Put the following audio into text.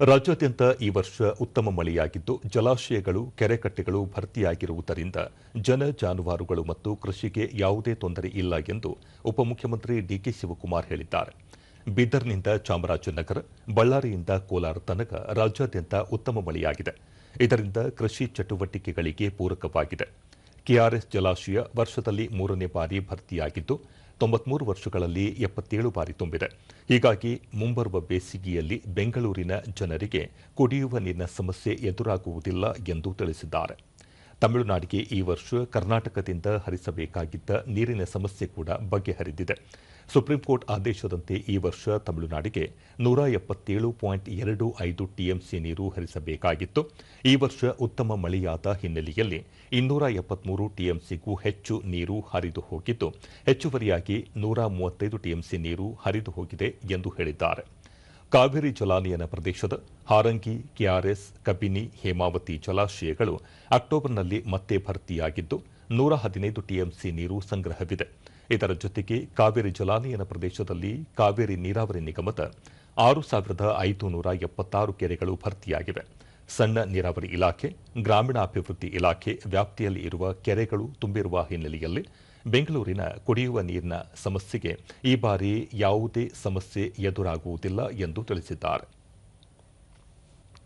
ರಾಜ್ಯಾದ್ಯಂತ ಈ ವರ್ಷ ಉತ್ತಮ ಮಳೆಯಾಗಿದ್ದು ಜಲಾಶಯಗಳು, ಕೆರೆಕಟ್ಟೆಗಳು ಭರ್ತಿಯಾಗಿರುವುದರಿಂದ ಜನ ಜಾನುವಾರುಗಳು ಮತ್ತು ಕೃಷಿಗೆ ಯಾವುದೇ ತೊಂದರೆ ಇಲ್ಲ ಎಂದು ಉಪಮುಖ್ಯಮಂತ್ರಿ ಡಿಕೆ ಶಿವಕುಮಾರ್ ಹೇಳಿದ್ದಾರೆ. ಬೀದರ್ನಿಂದ ಚಾಮರಾಜನಗರ, ಬಳ್ಳಾರಿಯಿಂದ ಕೋಲಾರ ತನಕ ರಾಜ್ಯಾದ್ಯಂತ ಉತ್ತಮ ಮಳೆಯಾಗಿದೆ. ಇದರಿಂದ ಕೃಷಿ ಚಟುವಟಿಕೆಗಳಿಗೆ ಪೂರಕವಾಗಿದೆ. ಕೆಆರ್ಎಸ್ ಜಲಾಶಯ ವರ್ಷದಲ್ಲಿ ಮೂರನೇ ಬಾರಿ ಭರ್ತಿಯಾಗಿದ್ದು, ತೊಂಬತ್ಮೂರು ವರ್ಷಗಳಲ್ಲಿ ಎಪ್ಪತ್ತೇಳು ಬಾರಿ ತುಂಬಿದೆ. ಹೀಗಾಗಿ ಮುಂಬರುವ ಬೇಸಿಗೆಯಲ್ಲಿ ಬೆಂಗಳೂರಿನ ಜನರಿಗೆ ಕುಡಿಯುವ ನೀರಿನ ಸಮಸ್ಯೆ ಎದುರಾಗುವುದಿಲ್ಲ ಎಂದು ತಿಳಿಸಿದ್ದಾರೆ. ತಮಿಳುನಾಡಿಗೆ ಈ ವರ್ಷ ಕರ್ನಾಟಕದಿಂದ ಹರಿಸಬೇಕಾಗಿದ್ದ ನೀರಿನ ಸಮಸ್ಯೆ ಕೂಡ ಬಗೆಹರಿದಿದೆ. ಸುಪ್ರೀಂ ಕೋರ್ಟ್ ಆದೇಶದಂತೆ ಈ ವರ್ಷ ತಮಿಳುನಾಡಿಗೆ ನೂರ ಎಪ್ಪತ್ತೇಳು ಪಾಯಿಂಟ್ ಎರಡು ಐದು ಟಿಎಂಸಿ ನೀರು ಹರಿಸಬೇಕಾಗಿತ್ತು. ಈ ವರ್ಷ ಉತ್ತಮ ಮಳೆಯಾದ ಹಿನ್ನೆಲೆಯಲ್ಲಿ ಇನ್ನೂರ ಎಪ್ಪತ್ಮೂರು ಟಿಎಂಸಿಗೂ ಹೆಚ್ಚು ನೀರು ಹರಿದು ಹೋಗಿದ್ದು, ಹೆಚ್ಚುವರಿಯಾಗಿ ನೂರ ಮೂವತ್ತೈದು ಟಿಎಂಸಿ ನೀರು ಹರಿದು ಹೋಗಿದೆ ಎಂದು ಹೇಳಿದ್ದಾರೆ. ಕಾವೇರಿ ಜಲಾನಯನ ಪ್ರದೇಶದ ಹಾರಂಗಿ ಕೆಆರ್ಎಸ್ ಕಬಿನಿ, ಹೇಮಾವತಿ ಜಲಾಶಯಗಳು ಅಕ್ಟೋಬರ್ನಲ್ಲಿ ಮತ್ತೆ ಭರ್ತಿಯಾಗಿದ್ದು ನೂರ ಹದಿನೈದು ಟಿಎಂಸಿ ನೀರು ಸಂಗ್ರಹವಿದೆ. ಇದರ ಜೊತೆಗೆ ಕಾವೇರಿ ಜಲಾನಯನ ಪ್ರದೇಶದಲ್ಲಿ ಕಾವೇರಿ ನೀರಾವರಿ ನಿಗಮದ ಆರು ಸಾವಿರದ ಐದು ನೂರ ಎಪ್ಪತ್ತಾರು ಕೆರೆಗಳು ಭರ್ತಿಯಾಗಿವೆ. ಸಣ್ಣ ನೀರಾವರಿ ಇಲಾಖೆ, ಗ್ರಾಮೀಣಾಭಿವೃದ್ಧಿ ಇಲಾಖೆ ವ್ಯಾಪ್ತಿಯಲ್ಲಿ ಇರುವ ಕೆರೆಗಳು ತುಂಬಿರುವ ಹಿನ್ನೆಲೆಯಲ್ಲಿ ಬೆಂಗಳೂರಿನ ಕುಡಿಯುವ ನೀರಿನ ಸಮಸ್ಯೆಗೆ ಈ ಬಾರಿ ಯಾವುದೇ ಸಮಸ್ಯೆ ಎದುರಾಗುವುದಿಲ್ಲ ಎಂದು ತಿಳಿಸಿದ್ದಾರೆ.